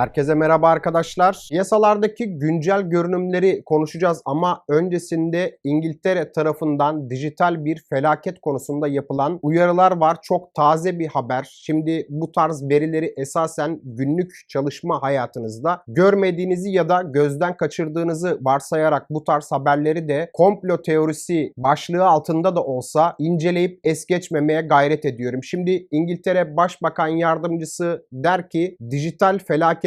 Herkese merhaba arkadaşlar. Yasalardaki güncel görünümleri konuşacağız ama öncesinde İngiltere tarafından dijital bir felaket konusunda yapılan uyarılar var. Çok taze bir haber. Şimdi bu tarz verileri esasen günlük çalışma hayatınızda görmediğinizi ya da gözden kaçırdığınızı varsayarak bu tarz haberleri de komplo teorisi başlığı altında da olsa inceleyip es geçmemeye gayret ediyorum. Şimdi İngiltere Başbakan Yardımcısı der ki dijital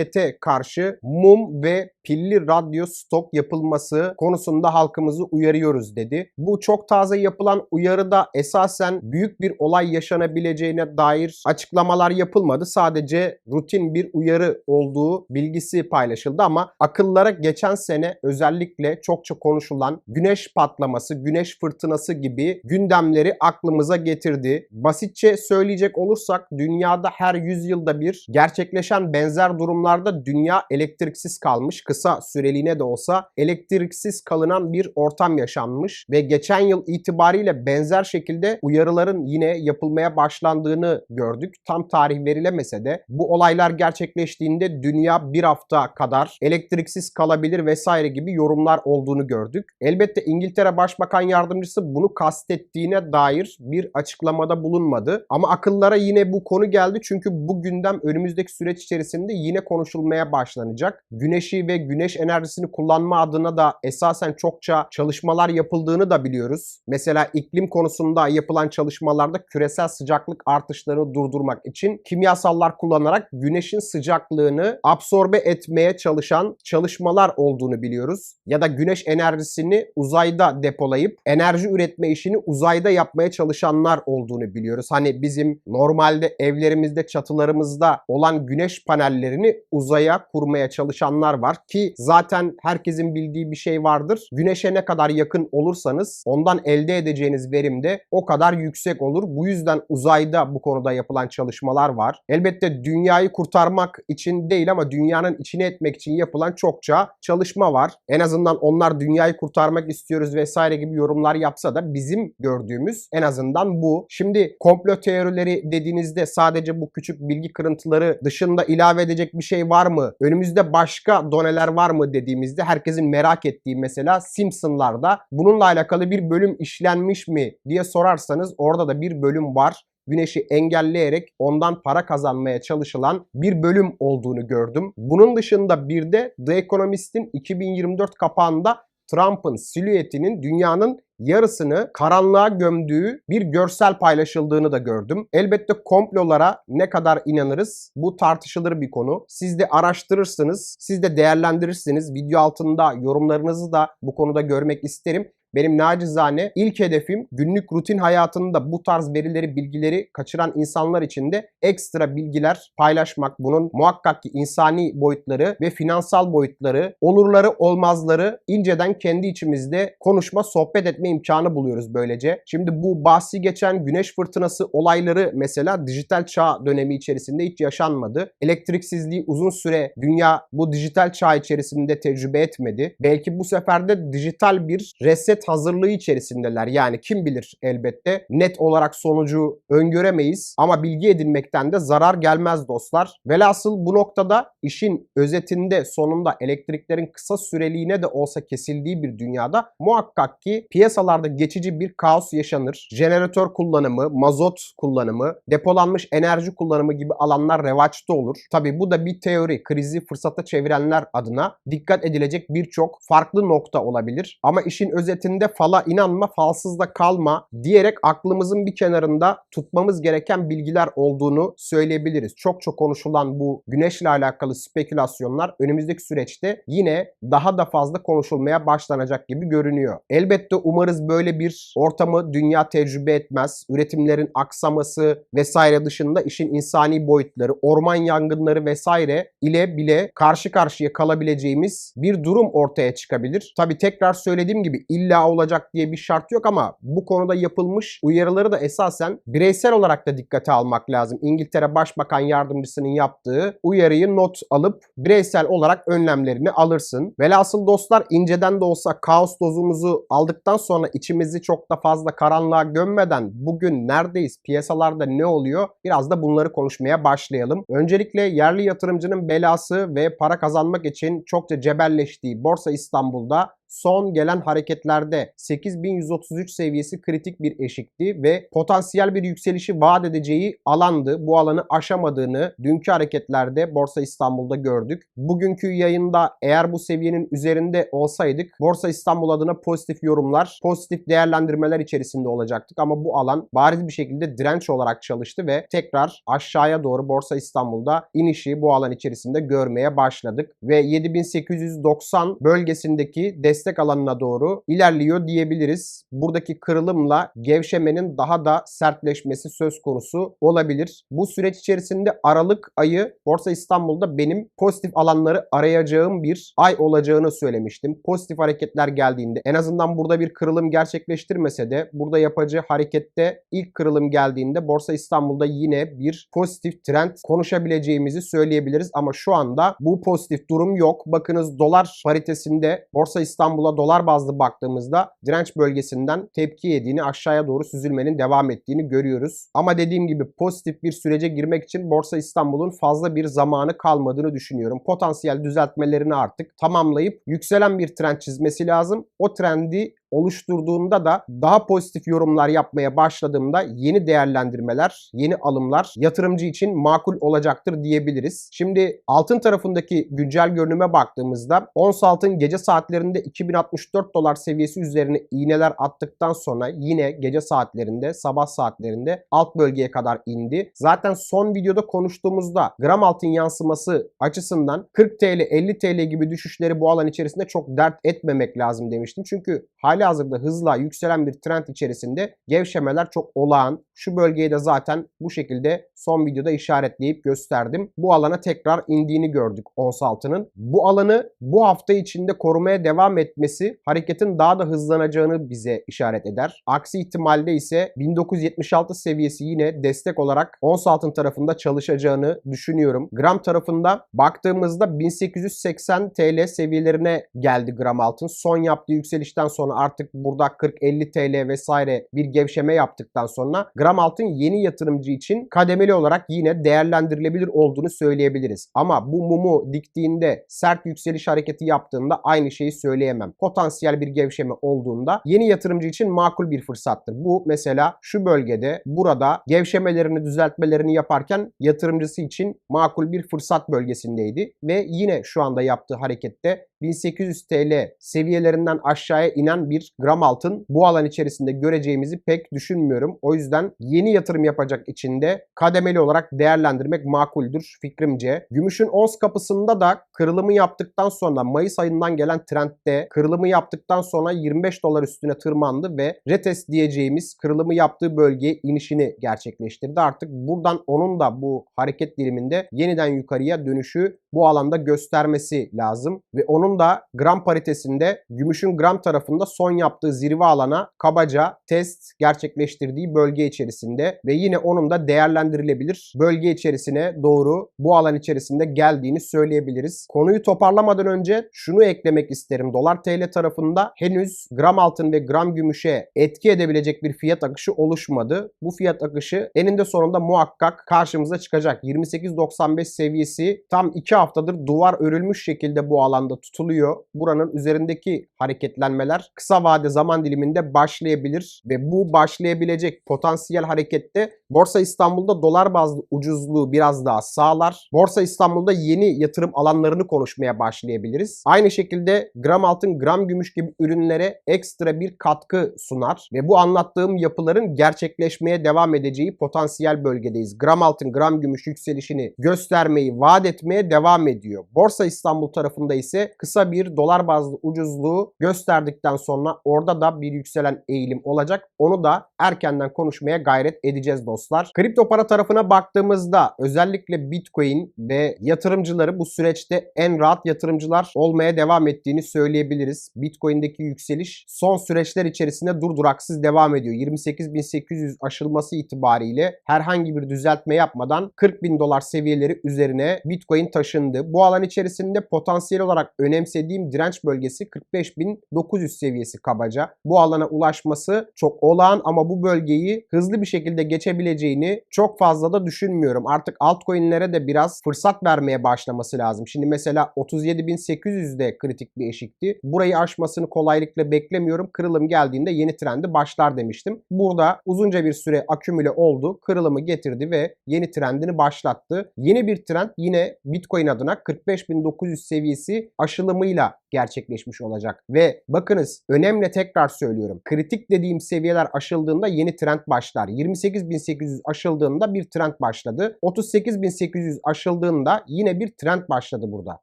felakete karşı mum ve pilli radyo stok yapılması konusunda halkımızı uyarıyoruz dedi. Bu çok taze yapılan uyarıda esasen büyük bir olay yaşanabileceğine dair açıklamalar yapılmadı. Sadece rutin bir uyarı olduğu bilgisi paylaşıldı ama akıllara geçen sene özellikle çokça konuşulan güneş patlaması, güneş fırtınası gibi gündemleri aklımıza getirdi. Basitçe söyleyecek olursak dünyada her yüzyılda bir gerçekleşen benzer durumlarda dünya elektriksiz kalmış. Kısa süreliğine de olsa elektriksiz kalınan bir ortam yaşanmış ve geçen yıl itibariyle benzer şekilde uyarıların yine yapılmaya başlandığını gördük. Tam tarih verilemese de bu olaylar gerçekleştiğinde dünya bir hafta kadar elektriksiz kalabilir vesaire gibi yorumlar olduğunu gördük. Elbette İngiltere Başbakan Yardımcısı bunu kastettiğine dair bir açıklamada bulunmadı. Ama akıllara yine bu konu geldi çünkü bu gündem önümüzdeki süreç içerisinde yine konuşulmaya başlanacak. Güneşi ve güneş enerjisini kullanma adına da esasen çokça çalışmalar yapıldığını da biliyoruz. Mesela iklim konusunda yapılan çalışmalarda küresel sıcaklık artışlarını durdurmak için kimyasallar kullanarak güneşin sıcaklığını absorbe etmeye çalışan çalışmalar olduğunu biliyoruz. Ya da güneş enerjisini uzayda depolayıp enerji üretme işini uzayda yapmaya çalışanlar olduğunu biliyoruz. Hani bizim normalde evlerimizde, çatılarımızda olan güneş panellerini uzaya kurmaya çalışanlar var ki zaten herkesin bildiği bir şey vardır. Güneşe ne kadar yakın olursanız ondan elde edeceğiniz verim de o kadar yüksek olur. Bu yüzden uzayda bu konuda yapılan çalışmalar var. Elbette dünyayı kurtarmak için değil ama dünyanın içine etmek için yapılan çokça çalışma var. En azından onlar dünyayı kurtarmak istiyoruz vesaire gibi yorumlar yapsa da bizim gördüğümüz en azından bu. Şimdi komplo teorileri dediğinizde sadece bu küçük bilgi kırıntıları dışında ilave edecek bir şey var mı? Önümüzde başka doneler var mı dediğimizde herkesin merak ettiği mesela Simpsonlarda bununla alakalı bir bölüm işlenmiş mi diye sorarsanız orada da bir bölüm var güneşi engelleyerek ondan para kazanmaya çalışılan bir bölüm olduğunu gördüm. Bunun dışında bir de The Economist'in 2024 kapağında Trump'ın silüetinin dünyanın yarısını karanlığa gömdüğü bir görsel paylaşıldığını da gördüm. Elbette komplolara ne kadar inanırız bu tartışılır bir konu. Siz de araştırırsınız, siz de değerlendirirsiniz. Video altında yorumlarınızı da bu konuda görmek isterim. Benim nacizane ilk hedefim günlük rutin hayatında bu tarz verileri, bilgileri kaçıran insanlar için de ekstra bilgiler paylaşmak. Bunun muhakkak ki insani boyutları ve finansal boyutları, olurları, olmazları inceden kendi içimizde konuşma, sohbet etme imkanı buluyoruz böylece. Şimdi bu bahsi geçen güneş fırtınası olayları mesela dijital çağ dönemi içerisinde hiç yaşanmadı. Elektriksizliği uzun süre dünya bu dijital çağ içerisinde tecrübe etmedi. Belki bu sefer de dijital bir reset hazırlığı içerisindeler. Yani kim bilir elbette net olarak sonucu öngöremeyiz ama bilgi edinmekten de zarar gelmez dostlar. Velhasıl bu noktada işin özetinde sonunda elektriklerin kısa süreliğine de olsa kesildiği bir dünyada muhakkak ki piyasalarda geçici bir kaos yaşanır. Jeneratör kullanımı, mazot kullanımı, depolanmış enerji kullanımı gibi alanlar revaçta olur. Tabi bu da bir teori. Krizi fırsata çevirenler adına dikkat edilecek birçok farklı nokta olabilir. Ama işin özetinde fala inanma, falsızda kalma diyerek aklımızın bir kenarında tutmamız gereken bilgiler olduğunu söyleyebiliriz. Çok çok konuşulan bu güneşle alakalı spekülasyonlar önümüzdeki süreçte yine daha da fazla konuşulmaya başlanacak gibi görünüyor. Elbette umarız böyle bir ortamı dünya tecrübe etmez. Üretimlerin aksaması vesaire dışında işin insani boyutları, orman yangınları vesaire ile bile karşı karşıya kalabileceğimiz bir durum ortaya çıkabilir. Tabi tekrar söylediğim gibi illa olacak diye bir şart yok ama bu konuda yapılmış uyarıları da esasen bireysel olarak da dikkate almak lazım. İngiltere Başbakan Yardımcısının yaptığı uyarıyı not alıp bireysel olarak önlemlerini alırsın. Velhasıl dostlar inceden de olsa kaos dozumuzu aldıktan sonra içimizi çok da fazla karanlığa gömmeden bugün neredeyiz, piyasalarda ne oluyor biraz da bunları konuşmaya başlayalım. Öncelikle yerli yatırımcının belası ve para kazanmak için çokça cebelleştiği Borsa İstanbul'da son gelen hareketlerde 8133 seviyesi kritik bir eşikti ve potansiyel bir yükselişi vaat edeceği alandı. Bu alanı aşamadığını dünkü hareketlerde Borsa İstanbul'da gördük. Bugünkü yayında eğer bu seviyenin üzerinde olsaydık Borsa İstanbul adına pozitif yorumlar, pozitif değerlendirmeler içerisinde olacaktık ama bu alan bariz bir şekilde direnç olarak çalıştı ve tekrar aşağıya doğru Borsa İstanbul'da inişi bu alan içerisinde görmeye başladık ve 7890 bölgesindeki destek destek alanına doğru ilerliyor diyebiliriz. Buradaki kırılımla gevşemenin daha da sertleşmesi söz konusu olabilir. Bu süreç içerisinde Aralık ayı Borsa İstanbul'da benim pozitif alanları arayacağım bir ay olacağını söylemiştim. Pozitif hareketler geldiğinde en azından burada bir kırılım gerçekleştirmese de burada yapacağı harekette ilk kırılım geldiğinde Borsa İstanbul'da yine bir pozitif trend konuşabileceğimizi söyleyebiliriz ama şu anda bu pozitif durum yok. Bakınız dolar paritesinde Borsa İstanbul İstanbul'a dolar bazlı baktığımızda direnç bölgesinden tepki yediğini aşağıya doğru süzülmenin devam ettiğini görüyoruz. Ama dediğim gibi pozitif bir sürece girmek için Borsa İstanbul'un fazla bir zamanı kalmadığını düşünüyorum. Potansiyel düzeltmelerini artık tamamlayıp yükselen bir trend çizmesi lazım. O trendi oluşturduğunda da daha pozitif yorumlar yapmaya başladığımda yeni değerlendirmeler, yeni alımlar yatırımcı için makul olacaktır diyebiliriz. Şimdi altın tarafındaki güncel görünüme baktığımızda ons altın gece saatlerinde 2064 dolar seviyesi üzerine iğneler attıktan sonra yine gece saatlerinde, sabah saatlerinde alt bölgeye kadar indi. Zaten son videoda konuştuğumuzda gram altın yansıması açısından 40 TL, 50 TL gibi düşüşleri bu alan içerisinde çok dert etmemek lazım demiştim. Çünkü hala hali hazırda hızla yükselen bir trend içerisinde gevşemeler çok olağan. Şu bölgeyi de zaten bu şekilde son videoda işaretleyip gösterdim. Bu alana tekrar indiğini gördük ons altının. Bu alanı bu hafta içinde korumaya devam etmesi hareketin daha da hızlanacağını bize işaret eder. Aksi ihtimalde ise 1976 seviyesi yine destek olarak ons altın tarafında çalışacağını düşünüyorum. Gram tarafında baktığımızda 1880 TL seviyelerine geldi gram altın. Son yaptığı yükselişten sonra artık burada 40-50 TL vesaire bir gevşeme yaptıktan sonra gram altın yeni yatırımcı için kademeli olarak yine değerlendirilebilir olduğunu söyleyebiliriz. Ama bu mumu diktiğinde sert yükseliş hareketi yaptığında aynı şeyi söyleyemem. Potansiyel bir gevşeme olduğunda yeni yatırımcı için makul bir fırsattır. Bu mesela şu bölgede burada gevşemelerini düzeltmelerini yaparken yatırımcısı için makul bir fırsat bölgesindeydi ve yine şu anda yaptığı harekette 1800 TL seviyelerinden aşağıya inen bir gram altın bu alan içerisinde göreceğimizi pek düşünmüyorum. O yüzden yeni yatırım yapacak içinde kademeli olarak değerlendirmek makuldür fikrimce. Gümüşün ons kapısında da kırılımı yaptıktan sonra Mayıs ayından gelen trendde kırılımı yaptıktan sonra 25 dolar üstüne tırmandı ve retest diyeceğimiz kırılımı yaptığı bölgeye inişini gerçekleştirdi. Artık buradan onun da bu hareket diliminde yeniden yukarıya dönüşü bu alanda göstermesi lazım ve onun onun da gram paritesinde gümüşün gram tarafında son yaptığı zirve alana kabaca test gerçekleştirdiği bölge içerisinde ve yine onun da değerlendirilebilir bölge içerisine doğru bu alan içerisinde geldiğini söyleyebiliriz. Konuyu toparlamadan önce şunu eklemek isterim. Dolar TL tarafında henüz gram altın ve gram gümüşe etki edebilecek bir fiyat akışı oluşmadı. Bu fiyat akışı eninde sonunda muhakkak karşımıza çıkacak. 28.95 seviyesi tam 2 haftadır duvar örülmüş şekilde bu alanda tutuluyor tutuluyor. Buranın üzerindeki hareketlenmeler kısa vade zaman diliminde başlayabilir ve bu başlayabilecek potansiyel harekette Borsa İstanbul'da dolar bazlı ucuzluğu biraz daha sağlar. Borsa İstanbul'da yeni yatırım alanlarını konuşmaya başlayabiliriz. Aynı şekilde gram altın, gram gümüş gibi ürünlere ekstra bir katkı sunar ve bu anlattığım yapıların gerçekleşmeye devam edeceği potansiyel bölgedeyiz. Gram altın, gram gümüş yükselişini göstermeyi vaat etmeye devam ediyor. Borsa İstanbul tarafında ise kısa bir dolar bazlı ucuzluğu gösterdikten sonra orada da bir yükselen eğilim olacak. Onu da erkenden konuşmaya gayret edeceğiz dostlar. Kripto para tarafına baktığımızda özellikle Bitcoin ve yatırımcıları bu süreçte en rahat yatırımcılar olmaya devam ettiğini söyleyebiliriz. Bitcoin'deki yükseliş son süreçler içerisinde durduraksız devam ediyor. 28.800 aşılması itibariyle herhangi bir düzeltme yapmadan 40 bin dolar seviyeleri üzerine Bitcoin taşındı. Bu alan içerisinde potansiyel olarak önemsediğim direnç bölgesi 45.900 seviyesi kabaca. Bu alana ulaşması çok olağan ama bu bölgeyi hızlı bir şekilde geçebileceğini çok fazla da düşünmüyorum. Artık altcoin'lere de biraz fırsat vermeye başlaması lazım. Şimdi mesela 37.800 de kritik bir eşikti. Burayı aşmasını kolaylıkla beklemiyorum. Kırılım geldiğinde yeni trendi başlar demiştim. Burada uzunca bir süre akümüle oldu. Kırılımı getirdi ve yeni trendini başlattı. Yeni bir trend yine Bitcoin adına 45.900 seviyesi aşılımıyla gerçekleşmiş olacak. Ve bakınız önemli tekrar söylüyorum. Kritik dediğim seviyeler aşıldığında yeni trend başlar. 28.800 aşıldığında bir trend başladı. 38.800 aşıldığında yine bir trend başladı burada.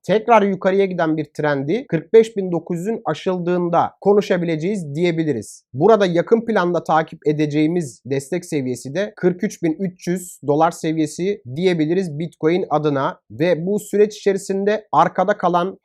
Tekrar yukarıya giden bir trendi 45.900'ün aşıldığında konuşabileceğiz diyebiliriz. Burada yakın planda takip edeceğimiz destek seviyesi de 43.300 dolar seviyesi diyebiliriz Bitcoin adına ve bu süreç içerisinde arkada kalan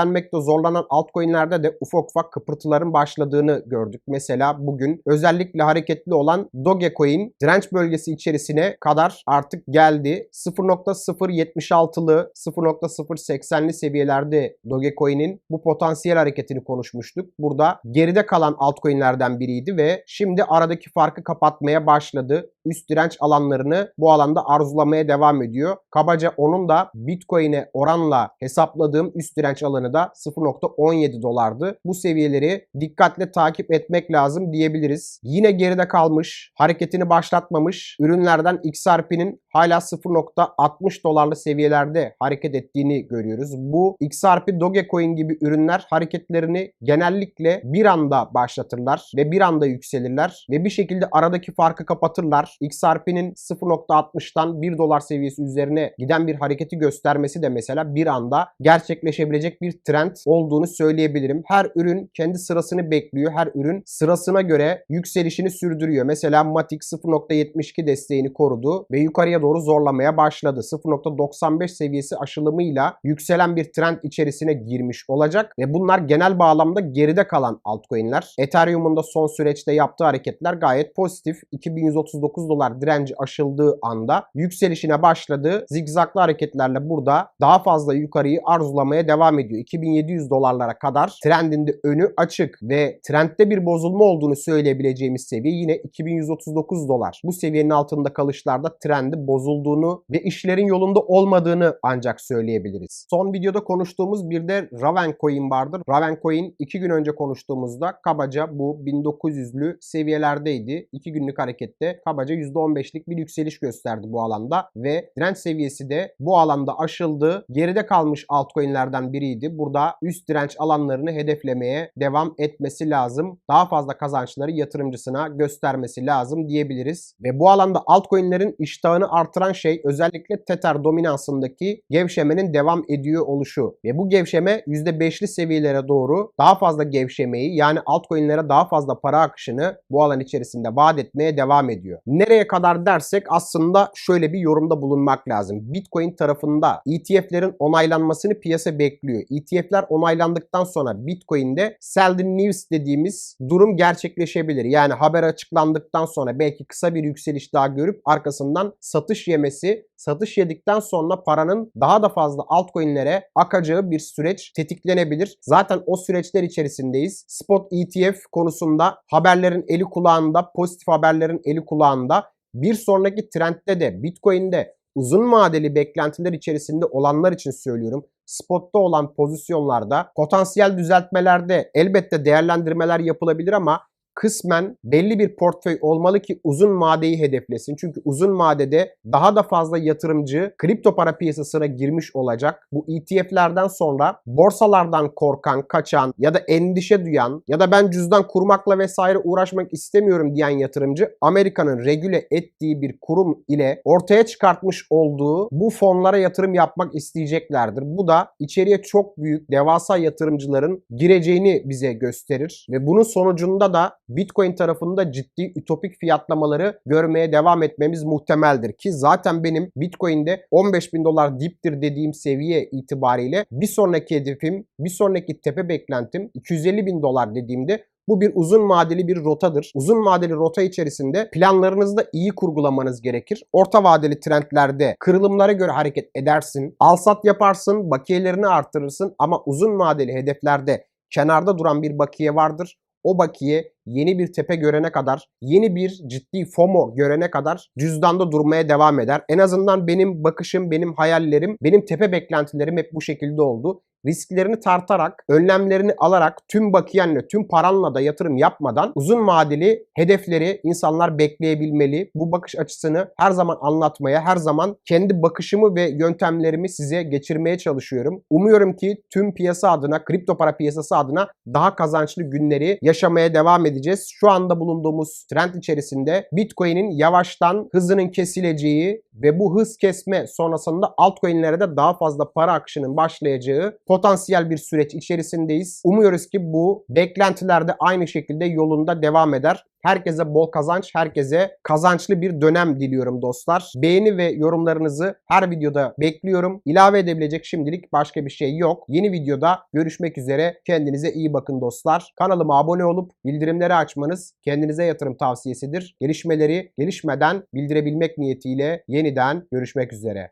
hareketlenmekte zorlanan altcoin'lerde de ufak ufak kıpırtıların başladığını gördük. Mesela bugün özellikle hareketli olan Dogecoin direnç bölgesi içerisine kadar artık geldi. 0.076'lı 0.080'li seviyelerde Dogecoin'in bu potansiyel hareketini konuşmuştuk. Burada geride kalan altcoin'lerden biriydi ve şimdi aradaki farkı kapatmaya başladı. Üst direnç alanlarını bu alanda arzulamaya devam ediyor. Kabaca onun da Bitcoin'e oranla hesapladığım üst direnç alanı da 0.17 dolardı. Bu seviyeleri dikkatle takip etmek lazım diyebiliriz. Yine geride kalmış, hareketini başlatmamış ürünlerden XRP'nin hala 0.60 dolarlı seviyelerde hareket ettiğini görüyoruz. Bu XRP, Dogecoin gibi ürünler hareketlerini genellikle bir anda başlatırlar ve bir anda yükselirler ve bir şekilde aradaki farkı kapatırlar. XRP'nin 0.60'tan 1 dolar seviyesi üzerine giden bir hareketi göstermesi de mesela bir anda gerçekleşebilecek bir trend olduğunu söyleyebilirim. Her ürün kendi sırasını bekliyor. Her ürün sırasına göre yükselişini sürdürüyor. Mesela Matic 0.72 desteğini korudu ve yukarıya doğru zorlamaya başladı. 0.95 seviyesi aşılımıyla yükselen bir trend içerisine girmiş olacak ve bunlar genel bağlamda geride kalan altcoin'ler. Ethereum'un da son süreçte yaptığı hareketler gayet pozitif. 2139 dolar direnci aşıldığı anda yükselişine başladı. Zigzaglı hareketlerle burada daha fazla yukarıyı arzulamaya devam ediyor. 2700 dolarlara kadar trendinde önü açık ve trendde bir bozulma olduğunu söyleyebileceğimiz seviye yine 2139 dolar. Bu seviyenin altında kalışlarda trendi bozulduğunu ve işlerin yolunda olmadığını ancak söyleyebiliriz. Son videoda konuştuğumuz bir de Raven Coin vardır. Raven Coin 2 gün önce konuştuğumuzda kabaca bu 1900'lü seviyelerdeydi. 2 günlük harekette kabaca %15'lik bir yükseliş gösterdi bu alanda ve direnç seviyesi de bu alanda aşıldı. Geride kalmış altcoin'lerden biriydi. Burada üst direnç alanlarını hedeflemeye devam etmesi lazım. Daha fazla kazançları yatırımcısına göstermesi lazım diyebiliriz. Ve bu alanda altcoin'lerin iştahını artıran şey özellikle Tether dominansındaki gevşemenin devam ediyor oluşu. Ve bu gevşeme %5'li seviyelere doğru daha fazla gevşemeyi yani altcoin'lere daha fazla para akışını bu alan içerisinde vaat etmeye devam ediyor. Nereye kadar dersek aslında şöyle bir yorumda bulunmak lazım. Bitcoin tarafında ETF'lerin onaylanmasını piyasa bekliyor. ETF'ler onaylandıktan sonra Bitcoin'de sell the news dediğimiz durum gerçekleşebilir. Yani haber açıklandıktan sonra belki kısa bir yükseliş daha görüp arkasından satış yemesi, satış yedikten sonra paranın daha da fazla altcoin'lere akacağı bir süreç tetiklenebilir. Zaten o süreçler içerisindeyiz. Spot ETF konusunda haberlerin eli kulağında, pozitif haberlerin eli kulağında. Bir sonraki trendde de Bitcoin'de uzun vadeli beklentiler içerisinde olanlar için söylüyorum. Spotta olan pozisyonlarda potansiyel düzeltmelerde elbette değerlendirmeler yapılabilir ama kısmen belli bir portföy olmalı ki uzun vadeyi hedeflesin. Çünkü uzun vadede daha da fazla yatırımcı kripto para piyasasına girmiş olacak. Bu ETF'lerden sonra borsalardan korkan, kaçan ya da endişe duyan ya da ben cüzdan kurmakla vesaire uğraşmak istemiyorum diyen yatırımcı Amerika'nın regüle ettiği bir kurum ile ortaya çıkartmış olduğu bu fonlara yatırım yapmak isteyeceklerdir. Bu da içeriye çok büyük devasa yatırımcıların gireceğini bize gösterir ve bunun sonucunda da Bitcoin tarafında ciddi ütopik fiyatlamaları görmeye devam etmemiz muhtemeldir. Ki zaten benim Bitcoin'de 15 bin dolar diptir dediğim seviye itibariyle bir sonraki hedefim, bir sonraki tepe beklentim 250 bin dolar dediğimde bu bir uzun vadeli bir rotadır. Uzun vadeli rota içerisinde planlarınızı da iyi kurgulamanız gerekir. Orta vadeli trendlerde kırılımlara göre hareket edersin. Alsat yaparsın, bakiyelerini artırırsın ama uzun vadeli hedeflerde kenarda duran bir bakiye vardır. O bakiye yeni bir tepe görene kadar, yeni bir ciddi FOMO görene kadar cüzdanda durmaya devam eder. En azından benim bakışım, benim hayallerim, benim tepe beklentilerim hep bu şekilde oldu risklerini tartarak, önlemlerini alarak tüm bakiyenle, tüm paranla da yatırım yapmadan uzun vadeli hedefleri insanlar bekleyebilmeli. Bu bakış açısını her zaman anlatmaya, her zaman kendi bakışımı ve yöntemlerimi size geçirmeye çalışıyorum. Umuyorum ki tüm piyasa adına, kripto para piyasası adına daha kazançlı günleri yaşamaya devam edeceğiz. Şu anda bulunduğumuz trend içerisinde Bitcoin'in yavaştan hızının kesileceği ve bu hız kesme sonrasında altcoin'lere de daha fazla para akışının başlayacağı potansiyel bir süreç içerisindeyiz. Umuyoruz ki bu beklentiler de aynı şekilde yolunda devam eder. Herkese bol kazanç, herkese kazançlı bir dönem diliyorum dostlar. Beğeni ve yorumlarınızı her videoda bekliyorum. İlave edebilecek şimdilik başka bir şey yok. Yeni videoda görüşmek üzere. Kendinize iyi bakın dostlar. Kanalıma abone olup bildirimleri açmanız kendinize yatırım tavsiyesidir. Gelişmeleri gelişmeden bildirebilmek niyetiyle yeniden görüşmek üzere.